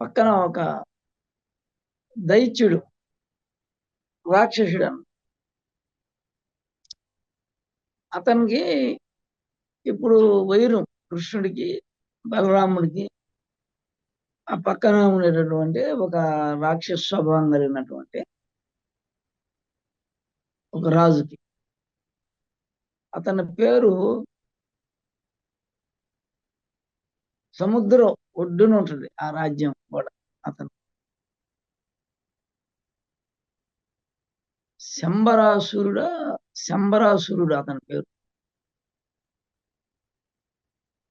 పక్కన ఒక దైత్యుడు రాక్షసుడు. అన్న అతనికి ఇప్పుడు వైరం కృష్ణుడికి బలరాముడికి ఆ పక్కన ఉండేటటువంటి ఒక రాక్షస స్వభావం కలిగినటువంటి ఒక రాజుకి. అతని పేరు సముద్రం. ఒడ్డున ఉంటుంది ఆ రాజ్యం కూడా అతను. శంబరాసురుడా శంబరాసురుడు అతని పేరు.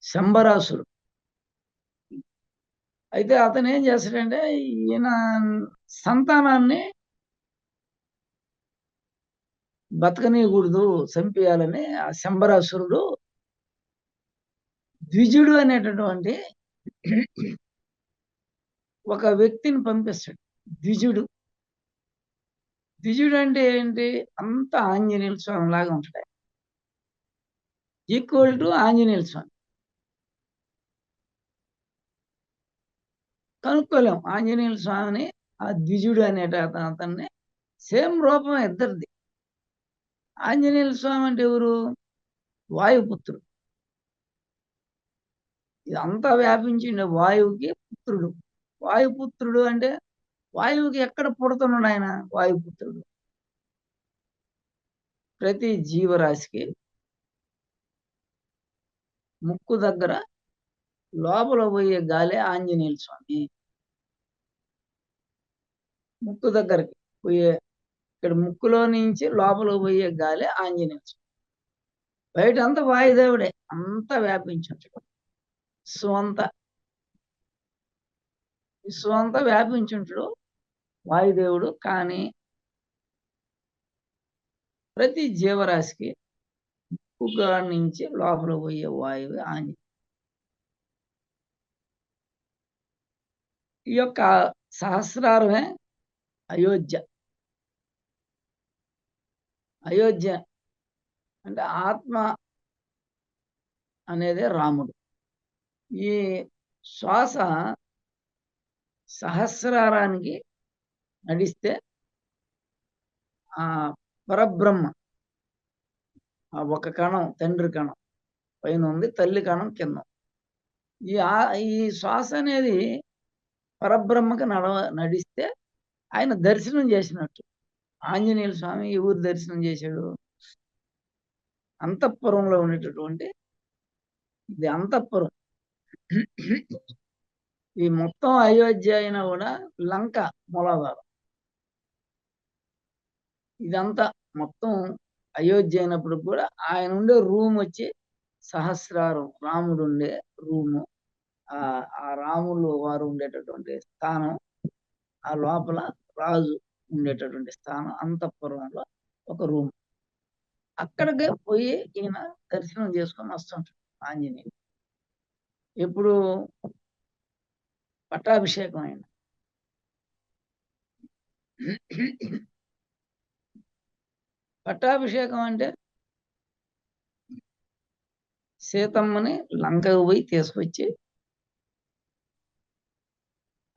శంబరాసురుడు. అయితే అతను ఏం చేస్తాడంటే ఈయన సంతానాన్ని బతకనీయకూడదు చంపేయాలని ఆ శంబరాసురుడు ద్విజుడు అనేటటువంటి ఒక వ్యక్తిని పంపిస్తాడు. ద్విజుడు. ద్విజుడు అంటే ఏంటి? అంత ఆంజనేయుల స్వామి లాగా ఉంటాడు ఈక్వల్ టు ఆంజనేయుల స్వామి. కనుక్కోలేం. ఆంజనేయుల స్వామిని ఆ ద్విజుడు అనేట అతన్ని సేమ్ రూపం ఇద్దరిది. ఆంజనేయుల స్వామి అంటే ఎవరు? వాయుపుత్రుడు. ఇదంతా వ్యాపించిండే వాయువుకి పుత్రుడు. వాయుపుత్రుడు అంటే వాయువుకి ఎక్కడ పుడుతున్నాడు ఆయన? వాయుపుత్రుడు. ప్రతి జీవరాశికి ముక్కు దగ్గర లోపల పోయే గాలే ఆంజనేయుల స్వామి. ముక్కు దగ్గరకి పోయే ఇక్కడ ముక్కులో నుంచి లోపల పోయే గాలి ఆంజనేయ స్వామి. బయట అంతా వాయుదేవుడే. అంతా వ్యాపించచ్చు స్వంత స్వంత వ్యాపించుంటాడు వాయుదేవుడు కానీ ప్రతి జీవరాశికి ముక్కుగా నుంచి లోపల పోయే వాయువు ఆంజనేయ ఈ యొక్క సహస్రారమే అయోధ్య. అయోధ్య అంటే ఆత్మ అనేది రాముడు. ఈ శ్వాస సహస్రారానికి నడిస్తే ఆ పరబ్రహ్మ ఆ ఒక కణం తండ్రి కణం పైన ఉంది తల్లి కణం కింద ఈ ఆ- ఈ శ్వాస అనేది పరబ్రహ్మకు నడవ నడిస్తే ఆయన దర్శనం చేసినట్టు. ఆంజనేయుల స్వామి ఈ ఊరు దర్శనం చేశాడు. అంతఃపురంలో ఉండేటటువంటి ఇది అంతఃపురం. ఈ మొత్తం అయోధ్య అయినా కూడా లంక మూలాధారం. ఇదంతా మొత్తం అయోధ్య అయినప్పుడు కూడా ఆయన ఉండే రూమ్ వచ్చి సహస్రారం రాముడు ఉండే రూము. ఆ ఆ రాములు వారు ఉండేటటువంటి స్థానం ఆ లోపల రాజు ఉండేటటువంటి స్థానం అంతఃపురంలో ఒక రూమ్. అక్కడికే పోయి ఈయన దర్శనం చేసుకొని వస్తుంటాడు ఆంజనేయుడు. ఎప్పుడు పట్టాభిషేకం అయిన పట్టాభిషేకం అంటే సీతమ్మని లంకకు పోయి తీసుకొచ్చి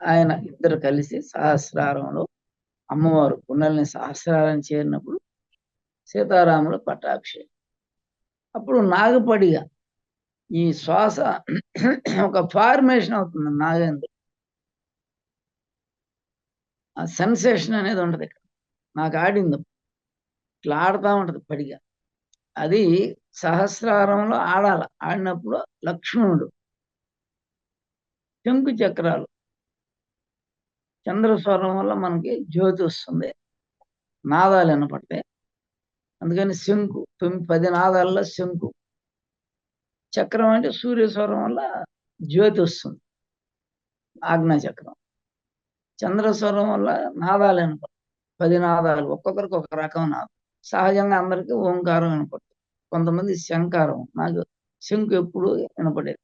ఆయన ఇద్దరు కలిసి సహస్రారంలో అమ్మవారు పునల్ని సహస్రారం చేరినప్పుడు సీతారాములు పట్టాభిషేకం. అప్పుడు నాగపడిగా ఈ శ్వాస ఒక ఫార్మేషన్ అవుతుంది నాగేంద్ర. ఆ సెన్సేషన్ అనేది ఉండదు ఇక్కడ. నాకు ఆడింది. ఇట్లా ఆడుతూ ఉంటది పడిగా. అది సహస్రారంలో ఆడాల. ఆడినప్పుడు లక్ష్మణుడు చెంకు చక్రాలు చంద్రస్వరం వల్ల మనకి జ్యోతి వస్తుంది. నాదాలు వినపడతాయి. అందుకని శంకు తొమ్మిది పది నాదాల్లో శంకు. చక్రం అంటే సూర్యస్వరం వల్ల జ్యోతి వస్తుంది. ఆజ్ఞా చక్రం. చంద్రస్వరం వల్ల నాదాలు వినపడతాయి. పది నాదాలు ఒక్కొక్కరికి ఒక రకం నాదం. సహజంగా అందరికీ ఓంకారం వినపడుతుంది. కొంతమంది శంకారం నాకు శంకు ఎప్పుడు వినపడేది.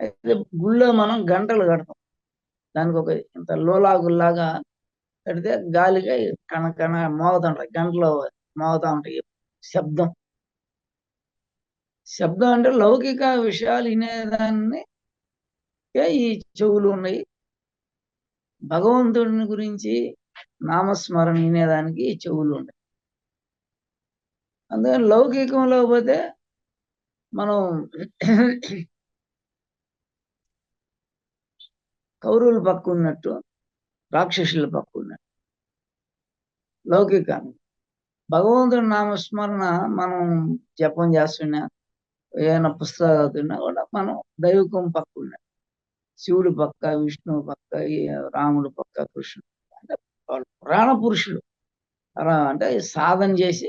అయితే గుళ్ళో మనం గంటలు కడతాం. దానికి ఒక ఇంత లోలాగుల్లాగా కడితే గాలిగా కణ కణ మోగుతుంటాయి. గంటలో మోగుతా ఉంటాయి. శబ్దం. శబ్దం అంటే లౌకిక విషయాలు వినేదాన్ని ఈ చెవులు ఉన్నాయి. భగవంతుడిని గురించి నామస్మరణ వినేదానికి చెవులు ఉన్నాయి. అందుకని లౌకికంలో పోతే మనం కౌరవుల పక్క ఉన్నట్టు రాక్షసుల పక్క ఉన్నట్టు లౌకికాన్ని భగవంతుడి నామస్మరణ మనం జపం చేస్తున్నా ఏమైనా పుస్తకాలు చదువుతున్నా కూడా మనం దైవకం పక్క ఉన్నాం శివుడు పక్క విష్ణువు పక్క రాముడు పక్క కృష్ణుడు అంటే వాళ్ళు పురాణ పురుషులు. అలా అంటే సాధన చేసి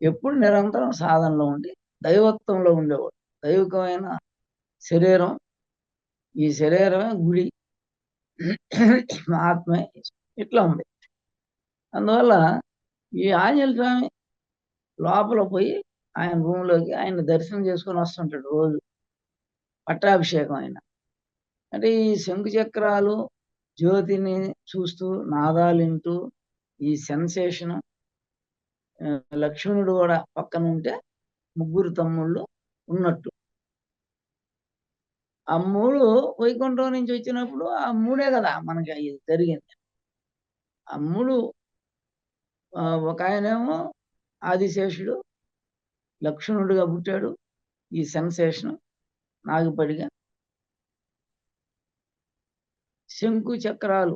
ఎప్పుడు నిరంతరం సాధనలో ఉండి దైవత్వంలో ఉండేవాడు. దైవికమైన శరీరం ఈ శరీరమే గుడి. ఆత్మే ఇట్లా ఉంది అందువల్ల ఈ ఆంజనేయ స్వామి లోపల పోయి ఆయన భూమిలోకి ఆయన దర్శనం చేసుకొని వస్తుంటాడు రోజు. పట్టాభిషేకం ఆయన అంటే ఈ శంకు చక్రాలు జ్యోతిని చూస్తూ నాదాలు వింటూ ఈ సెన్సేషన్ లక్ష్మణుడు కూడా పక్కన ఉంటే ముగ్గురు తమ్ముళ్ళు ఉన్నట్టు. ఆ మూడు వైకుంఠం నుంచి వచ్చినప్పుడు ఆ మూడే కదా మనకి ఇది జరిగింది. ఆ మూడు ఒక ఆయనేమో ఆదిశేషుడు లక్ష్మణుడిగా పుట్టాడు. ఈ సెన్సేషన్ నాగపడిగా. శంకు చక్రాలు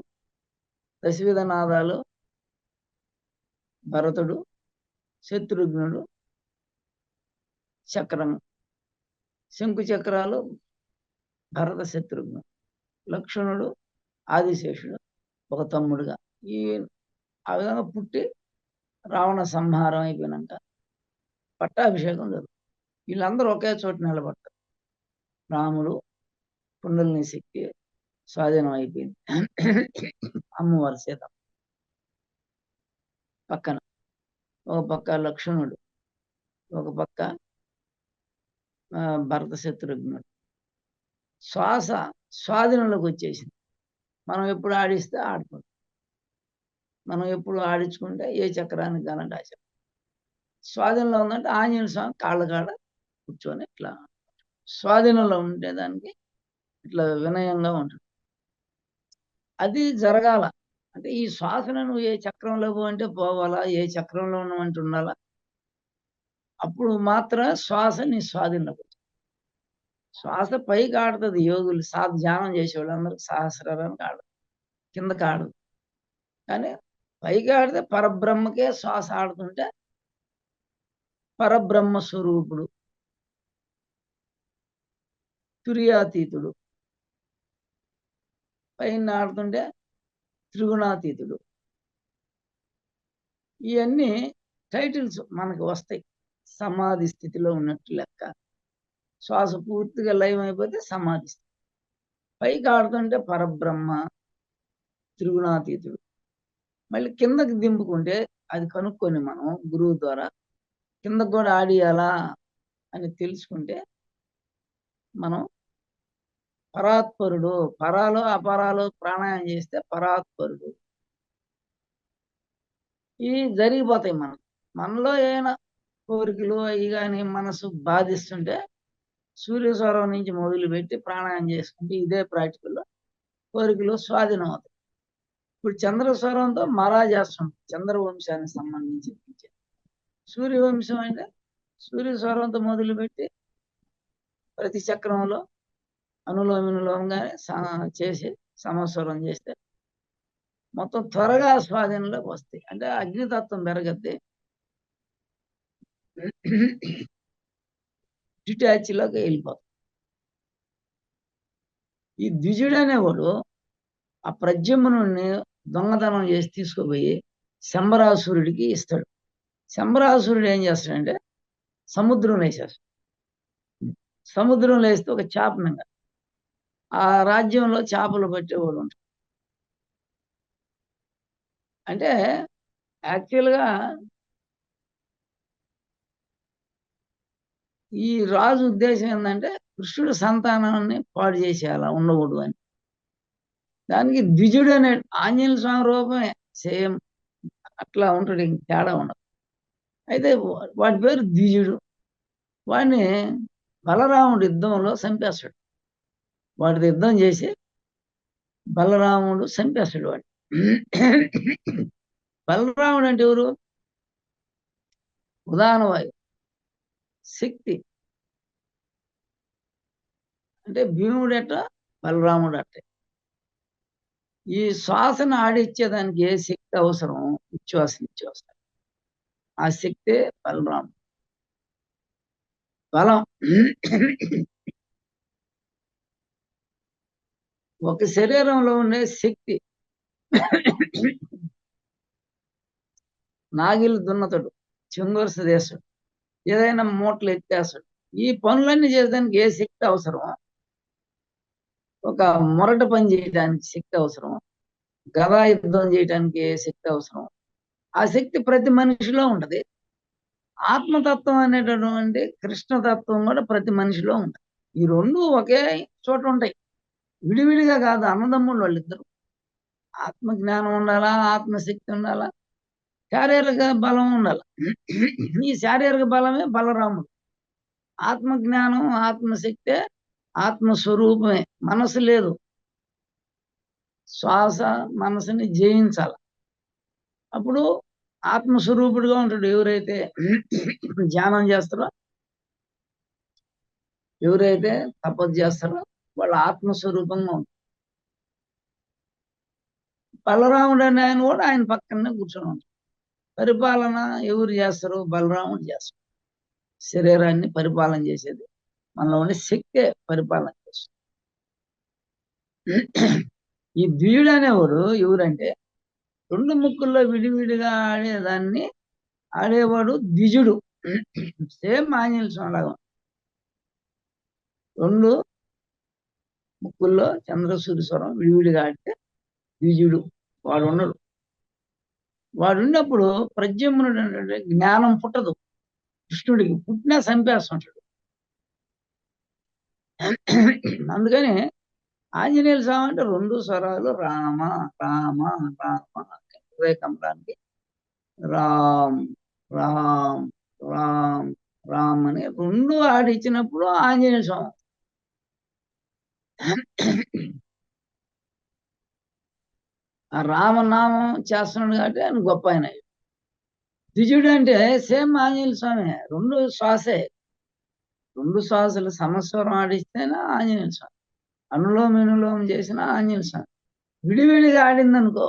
దశవిధనాదాలు భరతుడు శత్రుఘ్నుడు చక్రం శంకు చక్రాలు భరత శత్రుఘ్నుడు లక్ష్మణుడు ఆదిశేషుడు ఒక తమ్ముడుగా. ఈ ఆ విధంగా పుట్టి రావణ సంహారం అయిపోయినాక పట్టాభిషేకం జరుగుతుంది. వీళ్ళందరూ ఒకే చోట నిలబడతారు రాముడు కుండలిని శక్తి స్వాధీనం అయిపోయింది. అమ్మవారి సీత. పక్కన. ఒక పక్క లక్ష్మణుడు. ఒక పక్క భరత శత్రుఘ్నుడు. శ్వాస స్వాధీనంలోకి వచ్చేసింది. మనం ఎప్పుడు ఆడిస్తే ఆడుకుంటాం మనం ఎప్పుడు ఆడించుకుంటే ఏ చక్రానికి కానంటే ఆ చక్రం. స్వాధీనంలో ఉందంటే ఆంజనేయ స్వామి కాళ్ళ కాడ కూర్చొని ఇట్లా స్వాధీనంలో ఉంటే దానికి ఇట్లా వినయంగా ఉంటుంది. అది జరగాల. అంటే ఈ శ్వాసను నువ్వు ఏ చక్రంలో అంటే పోవాలా? ఏ చక్రంలో ఉన్నామంటే ఉండాలా? అప్పుడు మాత్రం శ్వాస నీ స్వాధీనంలో శ్వాస పైకి ఆడుతుంది యోగులు. సా ధ్యానం చేసేవాళ్ళు అందరూ సహస్రానికి ఆడదు కిందకి ఆడదు కానీ పైకి ఆడితే పరబ్రహ్మకే శ్వాస ఆడుతుంటే పరబ్రహ్మ స్వరూపుడు. తుర్యాతీతుడు. పైన ఆడుతుంటే త్రిగుణాతీతుడు. ఇవన్నీ టైటిల్స్ మనకు వస్తాయి. సమాధి స్థితిలో ఉన్నట్టు లెక్క. శ్వాస పూర్తిగా లయం అయిపోతే సమాధి స్థితి. పైకి ఆడుతుంటే పరబ్రహ్మ త్రిగుణాతీతుడు. మళ్ళీ కిందకి దింపుకుంటే అది కనుక్కొని మనం గురువు ద్వారా కింద కూడా ఆడియాలా అని తెలుసుకుంటే మనం పరాత్పరుడు పరాలు అపరాలు ప్రాణాయామం చేస్తే పరాత్పరుడు. ఇవి జరిగిపోతాయి మనకు. మనలో ఏమైనా కోరికలు అవి కానీ మనసు బాధిస్తుంటే సూర్యస్వరం నుంచి మొదలుపెట్టి ప్రాణాయామం చేసుకుంటే ఇదే ప్రాక్టికల్లో కోరికలు స్వాధీనం అవుతాయి. ఇప్పుడు చంద్రస్వరంతో మరా చేస్తాం చంద్రవంశానికి సంబంధించింది. సూర్యవంశం అంటే సూర్యస్వరంతో మొదలుపెట్టి ప్రతి చక్రంలో అనులోమినులోమంగానే చేసి సమస్వరం చేస్తే మొత్తం త్వరగా స్వాధీనంలోకి వస్తాయి. అంటే అగ్నితత్వం పెరగద్ది. డిటాచ్లోకి వెళ్ళిపోతుంది ఈ ద్విజుడు అనేవాడు ఆ ప్రజమ్మను దొంగతనం చేసి తీసుకుపోయి శంబరాసురుడికి ఇస్తాడు. శంబరాసురుడు ఏం చేస్తాడంటే సముద్రం వేసేస్తాడు. సముద్రం లేస్తే ఒక చేప ఆ రాజ్యంలో చేపలు పట్టేవాడు ఉంటాడు అంటే యాక్చువల్గా ఈ రాజు ఉద్దేశం ఏంటంటే కృష్ణుడు సంతానాన్ని పాడు చేసేయాల ఉండకూడదు అని. దానికి ద్విజుడు అనే ఆంజనేయ స్వామి రూపమే సేమ్ అట్లా ఉంటాడు ఇంక తేడా ఉండదు. అయితే వాడి పేరు ద్విజుడు. వాడిని బలరాముడు యుద్ధంలో చంపేస్తాడు. వాడితో యుద్ధం చేసి బలరాముడు చంపేస్తాడు వాడు బలరాముడు అంటే ఎవరు? ఉదాహరణ శక్తి. అంటే భీముడు ఎట్ట బలరాముడు అట్టే ఈ శ్వాసను ఆడిచ్చేదానికి ఏ శక్తి అవసరం? ఉచ్ఛ్వాస నిశ్వాస. ఆ శక్తే బలరాముడు బలం. ఒక శరీరంలో ఉండే శక్తి. నాగిలు దున్నతడు చెంగోరస దేశుడు ఏదైనా మూటలు ఎత్తేస్తాడు. ఈ పనులన్నీ చేయడానికి ఏ శక్తి అవసరం? ఒక మొరట పని చేయడానికి శక్తి అవసరం. గదా యుద్ధం చేయడానికి ఏ శక్తి అవసరం? ఆ శక్తి ప్రతి మనిషిలో ఉంటది. ఆత్మతత్వం అనేటటువంటి కృష్ణతత్వం కూడా ప్రతి మనిషిలో ఉంటుంది. ఈ రెండు ఒకే చోట ఉంటాయి. విడివిడిగా కాదు అన్నదమ్ములు వాళ్ళిద్దరు. ఆత్మ జ్ఞానం ఉండాలా ఆత్మశక్తి ఉండాలా శారీరక బలం ఉండాలి? ఈ శారీరక బలమే బలరాముడు. ఆత్మ జ్ఞానం ఆత్మశక్తే ఆత్మస్వరూపమే. మనసు లేదు. శ్వాస మనసుని జయించాల. అప్పుడు ఆత్మస్వరూపుడుగా ఉంటాడు. ఎవరైతే ధ్యానం చేస్తారో ఎవరైతే తపస్సు చేస్తారో వాళ్ళ ఆత్మస్వరూపంగా ఉంటారు. బలరాముడు అనే ఆయన కూడా ఆయన పక్కనే కూర్చొని ఉంటాడు. పరిపాలన ఎవరు చేస్తారు బలరాముడు చేస్తారు శరీరాన్ని పరిపాలన చేసేది మనలో ఉండే శక్తే పరిపాలన చేస్తుంది ఈ ద్వీయుడు అనేవాడు ఎవరంటే రెండు ముక్కుల్లో విడివిడిగా ఆడేదాన్ని ఆడేవాడు ద్విజుడు. సేమ్ ఆంజనేయ స్వామి రెండు ముక్కుల్లో చంద్రసూరి స్వరం విడివిడిగా ఆడితే ద్విజుడు వాడు ఉండడు. వాడు ఉన్నప్పుడు ప్రజ్ఞమునుడు అంటే జ్ఞానం పుట్టదు. కృష్ణుడికి పుట్టినా చంపేస్తుంటాడు. అందుకని ఆంజనేయుల స్వామి అంటే రెండు స్వరాలు రామ రామ రామ హృదయ రామ్ రామ్ రామ్ రామ్ అని రెండు ఆడిచ్చినప్పుడు ఆంజనేయ స్వామి. ఆ రామనామం చేస్తున్నాడు కాబట్టి ఆయన గొప్ప ఆయన. ద్విజుడు అంటే సేమ్ ఆంజనేయ స్వామి రెండు శ్వాసే. రెండు శ్వాసలు సమస్వరం ఆడిస్తేనే ఆంజనేయ స్వామి. అనులోమినులోమం చేసిన ఆంజనేయ స్వామి. విడివిడిగా ఆడిందనుకో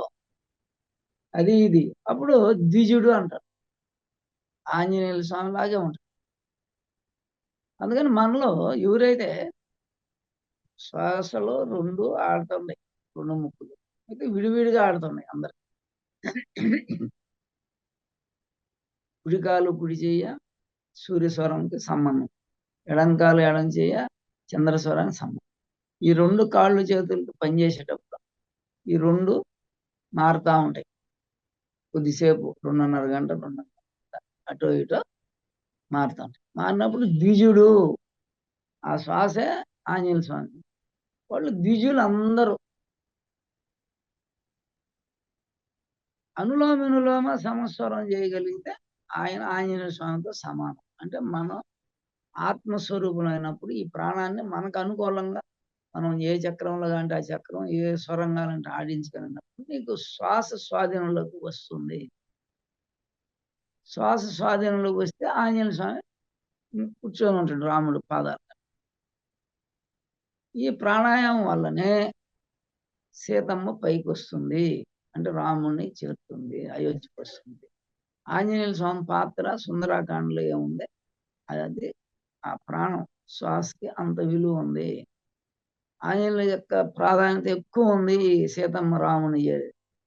అది ఇది. అప్పుడు ద్విజుడు అంటారు ఆంజనేయుల స్వామి లాగే ఉంటారు అందుకని మనలో ఎవరైతే శ్వాసలో రెండు ఆడుతున్నాయి రెండు ముక్కులు అయితే విడివిడిగా ఆడుతున్నాయి అందరు. కుడికాలు కుడి చెయ్య సూర్యస్వరంకి సంబంధం. ఎడంకాలు ఎడం చేయ చంద్రస్వరానికి సంబంధం. ఈ రెండు కాళ్ళు చేతులకి పనిచేసేటప్పుడు ఈ రెండు మారుతూ ఉంటాయి. కొద్దిసేపు రెండున్నర గంట రెండున్నర గంట అటు ఇటు మారుతూ ఉంటాయి. మారినప్పుడు ద్విజుడు ఆ శ్వాసే ఆంజనేయ స్వామి. వాళ్ళు ద్విజులు అందరూ. అనులోమ వినులోమ సమస్వరం చేయగలిగితే ఆయన ఆంజనేయ స్వామితో సమానం. అంటే మనం ఆత్మస్వరూపులైనప్పుడు ఈ ప్రాణాన్ని మనకు అనుకూలంగా మనం ఏ చక్రంలో అంటే ఆ చక్రం ఏ స్వరంగాలంటే ఆడించగలిగినప్పుడు నీకు శ్వాస స్వాధీనంలోకి వస్తుంది. శ్వాస స్వాధీనంలోకి వస్తే ఆంజనేయ స్వామి కూర్చొని ఉంటాడు రాముడు పాదాలు ఈ ప్రాణాయామం వల్లనే సీతమ్మ పైకి వస్తుంది అంటే రాముడిని చేరుతుంది అయోధ్యకు వస్తుంది ఆంజనేయ స్వామి పాత్ర సుందరాకాండలో ఏముంది? అది ఆ ప్రాణం శ్వాసకి అంత విలువ ఉంది. ఆంజనేయుల యొక్క ప్రాధాన్యత ఎక్కువ ఉంది సీతమ్మ రాముని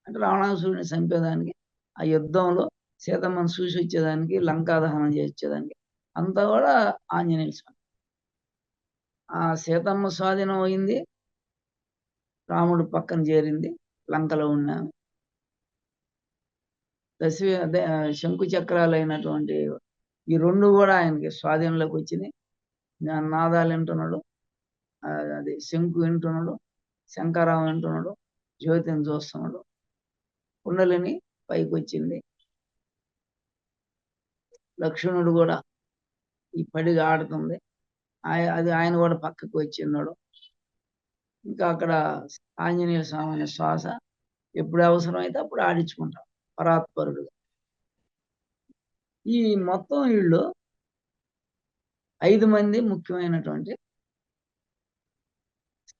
అంటే రావణాసురుడిని చంపేదానికి ఆ యుద్ధంలో సీతమ్మను చూసి వచ్చేదానికి లంకా దహనం చేసేదానికి అంతా కూడా ఆంజనేయుల స్వామి. ఆ సీతమ్మ స్వాధీనం అయింది రాముడు పక్కన చేరింది లంకలో ఉన్నాము దశ శంకు చక్రాలు అయినటువంటి ఈ రెండు కూడా ఆయనకి స్వాధీనంలోకి వచ్చినాయి. నాదాలు వింటున్నాడు. అది శంకు వింటున్నాడు శంకరావు వింటున్నాడు జ్యోతిని చూస్తున్నాడు. కుండలిని పైకి వచ్చింది లక్ష్మణుడు కూడా ఈ పడి ఆడుతుంది. అది ఆయన కూడా పక్కకు వచ్చిన్నాడు ఇంకా అక్కడ ఆంజనేయ స్వామి శ్వాస ఎప్పుడు అవసరమైతే అప్పుడు ఆడించుకుంటాం పరాత్పరుడు ఈ మొత్తం వీళ్ళు ఐదు మంది ముఖ్యమైనటువంటి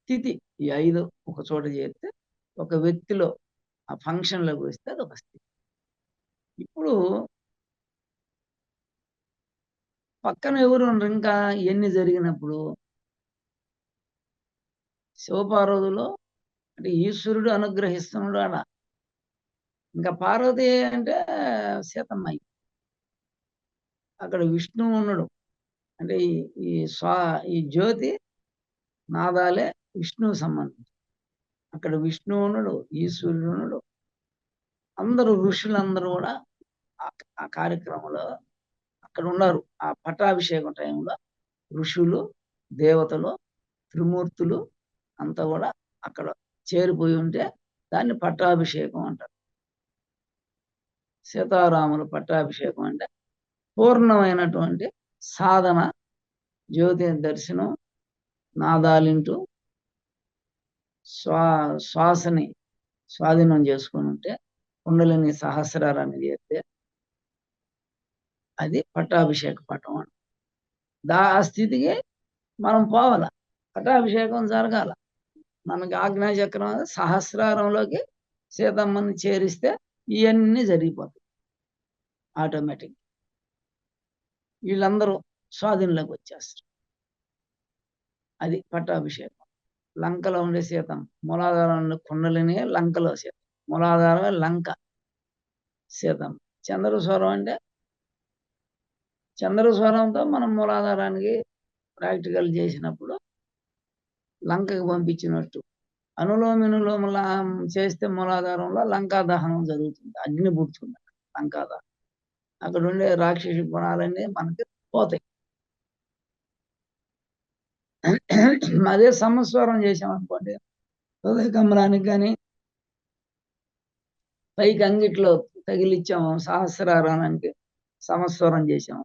స్థితి ఈ ఐదు ఒక చోట చేస్తే ఒక వ్యక్తిలో ఆ ఫంక్షన్లోకి వస్తే అది ఒక స్థితి. ఇప్పుడు పక్కన ఎవరు ఇంకా ఎన్ని జరిగినప్పుడు శివపార్వతులు అంటే ఈశ్వరుడు అనుగ్రహిస్తున్నాడు ఆడ ఇంకా పార్వతి అంటే సీతమ్మాయి అక్కడ విష్ణువు ఉన్నాడు అంటే ఈ స్వా ఈ జ్యోతి నాదాలే విష్ణువు సంబంధించి అక్కడ విష్ణువు ఈశ్వరునుడు ఈశ్వరుడు అందరూ ఋషులందరూ కూడా ఆ- కార్యక్రమంలో అక్కడ ఉన్నారు. ఆ పట్టాభిషేకం టైంలో ఋషులు దేవతలు త్రిమూర్తులు అంతా కూడా అక్కడ చేరిపోయి ఉంటే దాన్ని పట్టాభిషేకం అంటారు. సీతారాముల పట్టాభిషేకం అంటే పూర్ణమైనటువంటి సాధన జ్యోతి దర్శనం నాదాలింటూ శ్వా శ్వాసని స్వాధీనం చేసుకుని ఉంటే కుండలిని సహస్రారాన్ని చేస్తే అది పట్టాభిషేక పటం అని దా ఆ స్థితికి మనం పోవాల. పట్టాభిషేకం జరగాల. మనకి ఆజ్ఞాచక్రం సహస్రారంలోకి సీతమ్మని చేరిస్తే ఇవన్నీ జరిగిపోతాయి. ఆటోమేటిక్ వీళ్ళందరూ స్వాధీనంలోకి వచ్చేస్తారు. అది పట్టాభిషేకం. లంకలో ఉండే సీతం. మూలాధారం ఉండే కుండలిని లంకలో సీతం. మూలాధారమే లంక సీతం. చంద్రస్వరం అంటే చంద్రస్వరంతో మనం మూలాధారానికి ప్రాక్టికల్ చేసినప్పుడు లంకకి పంపించినట్టు. అనులోమినులోముల చేస్తే మూలాధారంలో లంకా దహనం జరుగుతుంది. అగ్ని పుడుతుంది లంకా దహనం అక్కడ ఉండే రాక్షసి గుణాలన్నీ మనకి పోతాయి. అదే సంస్వరం చేసామనుకోండి హృదయ కమలానికి కానీ పైకి అంగిట్లో తగిలిచ్చాము సహస్రారానికి సమస్వరం చేసాము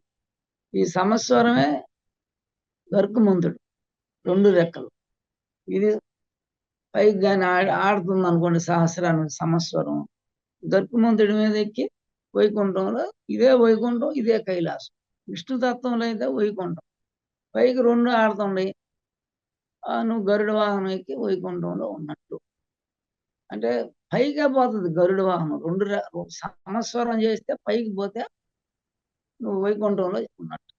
ఈ సమస్వరమే గర్కుమంతుడు రెండు రెక్కలు. ఇది పైకి కానీ ఆడుతుంది అనుకోండి సహస్రానికి సమస్వరం గర్కుమంతుడి మీద ఎక్కి వైకుంఠంలో ఇదే వైకుంఠం ఇదే కైలాసం. విష్ణుతత్వంలో అయితే వైకుంఠం. పైకి రెండు ఆడుతుండయి. నువ్వు గరుడ వాహనం ఎక్కి వైకుంఠంలో ఉన్నట్టు. అంటే పైగా పోతుంది గరుడ వాహనం. రెండు సమస్వరం చేస్తే పైకి పోతే నువ్వు వైకుంఠంలో ఉన్నట్టు.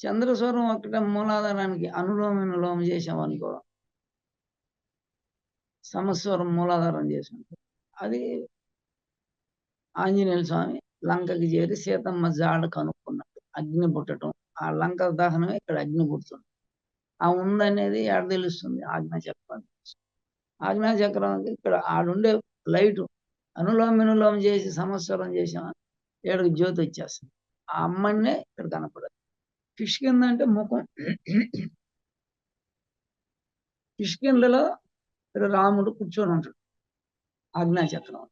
చంద్రస్వరం ఒకటే మూలాధారానికి అనులోమ విలోమం చేసాం సమస్వరం మూలాధారం చేసాం అది ఆంజనేయ స్వామి లంకకి చేరి సీతమ్మ జాడ కనుక్కున్నట్టు. అగ్ని పుట్టడం ఆ లంక దహనమే ఇక్కడ అగ్ని పుడుతుంది. ఆ ఉందనేది ఎక్కడ తెలుస్తుంది? ఆజ్ఞాచక్రం ఆజ్ఞాచక్రం ఇక్కడ ఆడుండే లైట్ అనులోమినులోమ చేసి సంవత్సరం చేసిన ఏడకి జ్యోతి వచ్చేస్తుంది. ఆ అమ్మనే ఇక్కడ కనపడదు. కిష్కింద అంటే ముఖం. కిష్కిందలో ఇక్కడ రాముడు కూర్చొని ఉంటాడు. ఆజ్ఞాచక్రం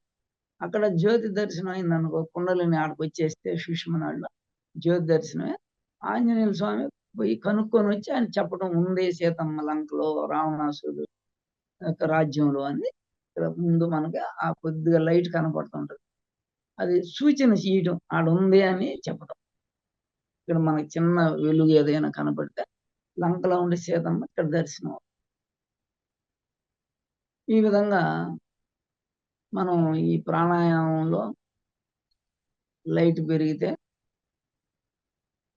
అక్కడ జ్యోతి దర్శనం అయింది అనుకో కుండలిని ఆడకు వచ్చేస్తే సుష్మనాడులో జ్యోతి దర్శనమే. ఆంజనేయ స్వామి పోయి కనుక్కొని వచ్చి ఆయన చెప్పడం ఉంది సీతమ్మ లంకలో రావణాసుడు యొక్క రాజ్యంలో అని ఇక్కడ ముందు మనకి ఆ కొద్దిగా లైట్ కనపడుతుంటది. అది సూచన చేయటం ఆడ ఉంది అని చెప్పడం ఇక్కడ మనకి చిన్న వెలుగు ఏదైనా కనపడితే లంకలో ఉండే సీతమ్మ ఇక్కడ దర్శనం ఈ విధంగా మనం ఈ ప్రాణాయామంలో లైట్ పెరిగితే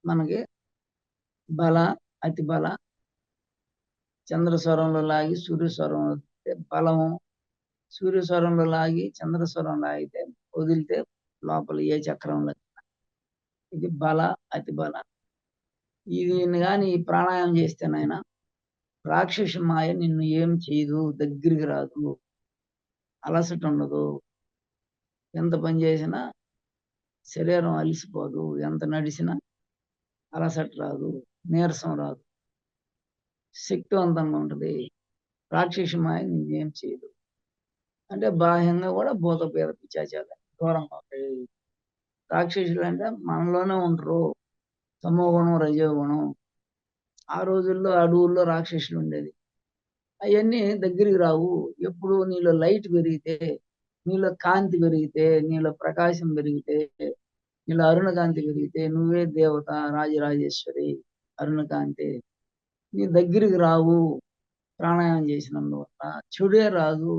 మనకి బల అతి బల. చంద్రస్వరంలో లాగి సూర్యస్వరం బలము సూర్యస్వరంలో లాగి చంద్రస్వరం లాగితే వదిలితే లోపల ఏ చక్రంలో ఇది బల అతి బల. ఇది కానీ ఈ చేస్తే నాయన రాక్షస మాయ నిన్ను ఏం చేయదు దగ్గరికి రాదు అలసట ఉండదు. ఎంత పని చేసినా శరీరం అలిసిపోదు ఎంత నడిచినా అలసట రాదు నీరసం రాదు. శక్తివంతంగా ఉంటుంది. రాక్షసి మాయ నిన్నేం చేయదు. అంటే బాహ్యంగా కూడా భూత పేద పిచాచాలు దూరంగా ఉంటాయి. రాక్షసులు అంటే మనలోనే ఉంటారు. తమోగుణం రజోగుణం. ఆ రోజుల్లో అడవుల్లో రాక్షసులు ఉండేది. అవన్నీ దగ్గరికి రావు. ఎప్పుడు నీలో లైట్ పెరిగితే నీలో కాంతి పెరిగితే నీలో ప్రకాశం పెరిగితే ఇలా అరుణకాంతి పెరిగితే నువ్వే దేవత రాజరాజేశ్వరి అరుణకాంతి. నీ దగ్గరికి రావు. ప్రాణాయామం చేసినందువల్ల చెడే రాదు.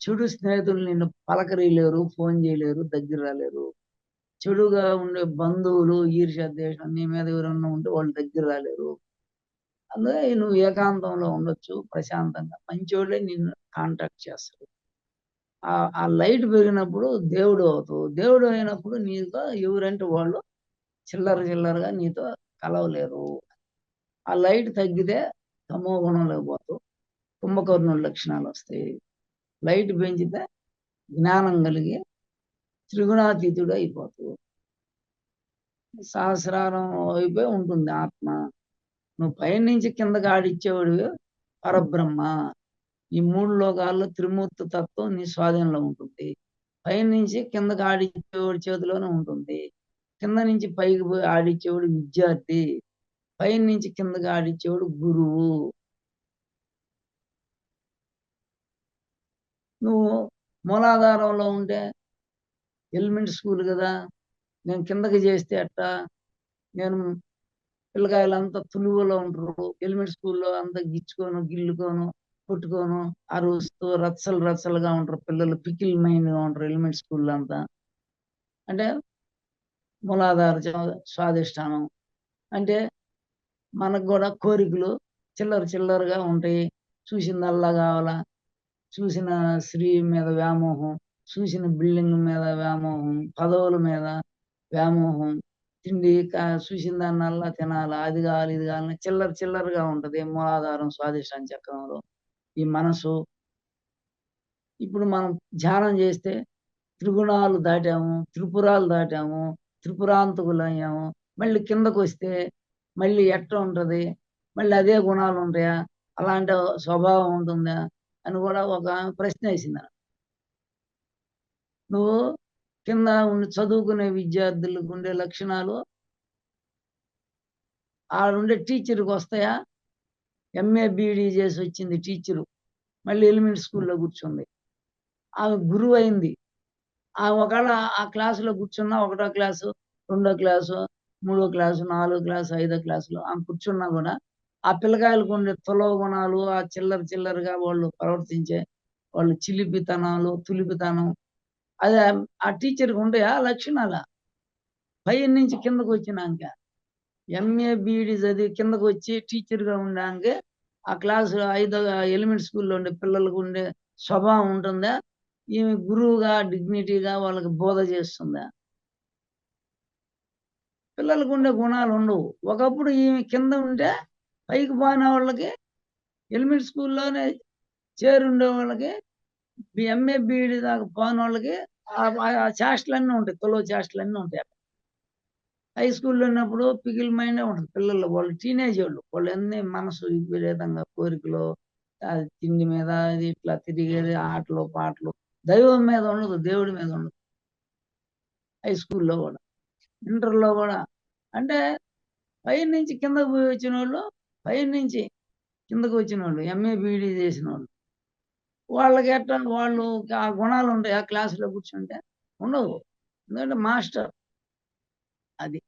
చెడు స్నేహితులు నిన్ను పలకరీయలేరు ఫోన్ చేయలేరు దగ్గర రాలేరు. చెడుగా ఉండే బంధువులు ఈర్ష్య దేశం నీ మీద ఎవరన్నా ఉంటే వాళ్ళు దగ్గర రాలేరు. అందుకే నువ్వు ఏకాంతంలో ఉండొచ్చు ప్రశాంతంగా. మంచోళ్ళే నిన్ను కాంటాక్ట్ చేస్తారు ఆ ఆ లైట్ పెరిగినప్పుడు దేవుడు అవుతావు. దేవుడు అయినప్పుడు నీతో ఎవరంటే వాళ్ళు చిల్లర చిల్లరగా నీతో కలవలేరు. ఆ లైట్ తగ్గితే తమో గుణంలోకి పోతావు. కుంభకర్ణుల లక్షణాలు వస్తాయి. లైట్ పెంచితే జ్ఞానం కలిగి త్రిగుణాతీతుడు అయిపోతావు. సహస్రారం అయిపోయి ఉంటుంది ఆత్మ. నువ్వు పైనుంచి కిందకి ఆడిచ్చేవాడివి పరబ్రహ్మ. ఈ మూడు లోకాల్లో త్రిమూర్తి తత్వం నీ స్వాధీనంలో ఉంటుంది. పైనుంచి కిందకి ఆడిచ్చేవాడి చేతిలోనే ఉంటుంది. కింద నుంచి పైకి పోయి ఆడిచ్చేవాడు విద్యార్థి. పైన నుంచి కిందకి ఆడిచ్చేవాడు గురువు. నువ్వు మూలాధారంలో ఉంటే ఎలిమెంట్ స్కూల్ కదా. నేను కిందకి చేస్తే అట్టా నేను పిల్లకాయలు అంతా తులువులో ఉంటారు. ఎలిమెంట్ స్కూల్లో అంతా గిచ్చుకోను గిల్లుకోను. కొట్టుకోను. అరుస్తూ రచ్చలు రచ్చలుగా ఉంటారు పిల్లలు పికిల్ మైండ్గా ఉంటారు ఎలిమెంట్ స్కూల్ అంతా. అంటే మూలాధార చ- స్వాధిష్టానం. అంటే మనకు కూడా కోరికలు చిల్లర చిల్లరగా ఉంటాయి. చూసిందల్లా కావాలా? చూసిన స్త్రీ మీద వ్యామోహం చూసిన బిల్డింగ్ మీద వ్యామోహం పదవుల మీద వ్యామోహం తిండి కా- చూసిన దాన్నల్లా తినాలా అది కావాలి ఇది కావాలి చిల్లర చిల్లరగా ఉంటది మూలాధారం స్వాదిష్టాన చక్రంలో. ఈ మనసు. ఇప్పుడు మనం ధ్యానం చేస్తే త్రిగుణాలు దాటాము త్రిపురాలు దాటాము త్రిపురాంతకులు అయ్యాము మళ్ళీ కిందకు వస్తే మళ్ళీ ఎట్ట ఉంటది? మళ్ళీ అదే గుణాలు ఉంటాయా? అలాంటి స్వభావం ఉంటుందా? అని కూడా ఒక ప్రశ్న వేసింది నువ్వు కింద ఉండి చదువుకునే విద్యార్థులకు ఉండే లక్షణాలు ఆడుండే టీచర్కి వస్తాయా? ఎంఏ బీఈడీ చేసి వచ్చింది టీచరు. మళ్ళీ ఎలిమెంట్ స్కూల్లో కూర్చుంది. ఆమె గురువు అయింది. ఆ ఒకవేళ ఆ క్లాసులో కూర్చున్నా ఒకటో క్లాసు రెండో క్లాసు మూడో క్లాసు నాలుగో క్లాసు ఐదో క్లాసులో ఆమె కూర్చున్నా కూడా ఆ పిల్లకాయలకు ఉండే తులవ గుణాలు ఆ చిల్లర చిల్లరగా వాళ్ళు ప్రవర్తించే వాళ్ళు చిలిపితనాలు తులిపితనం అదే ఆ టీచర్కి ఉండే ఆ లక్షణాల. పై నుంచి కిందకు వచ్చినాక ఎంఏ బీఈడి చదివి కిందకు వచ్చి టీచర్గా ఉండడానికి ఆ క్లాసు ఐదో ఎలిమెంట్ స్కూల్లో ఉండే పిల్లలకు ఉండే స్వభావం ఉంటుందా? ఈమె గురువుగా డిగ్నిటీగా వాళ్ళకి బోధ చేస్తుందా? పిల్లలకు ఉండే గుణాలు ఉండవు. ఒకప్పుడు ఈమె కింద ఉంటే పైకి పోయిన వాళ్ళకి ఎలిమెంట్ స్కూల్లోనే చేరుండే వాళ్ళకి ఎంఏ బీఈడి దాకా పోయిన వాళ్ళకి ఆ- చేష్టలన్నీ ఉంటాయి. తొలో చేష్టలన్నీ ఉంటాయి హై స్కూల్లో ఉన్నప్పుడు పిగిల్ మైండే ఉంటుంది. పిల్లలు వాళ్ళు టీనేజ్ వాళ్ళు వాళ్ళు అన్ని మనసు విపరీతంగా కోరికలు తిండి మీద ఇది ఇట్లా తిరిగేది ఆటలు పాటలు. దైవం మీద ఉండదు దేవుడి మీద ఉండదు. హై స్కూల్లో కూడా ఇంటర్లో కూడా. అంటే పై నుంచి కిందకు పోయి వచ్చిన వాళ్ళు పై నుంచి కిందకు వచ్చిన వాళ్ళు ఎంఏ బీఈడి చేసిన వాళ్ళు వాళ్ళకి ఎట్లా వాళ్ళు ఆ గుణాలు ఉంటాయి. ఆ క్లాసులో కూర్చుంటే ఉండవు. ఎందుకంటే మాస్టర్ అది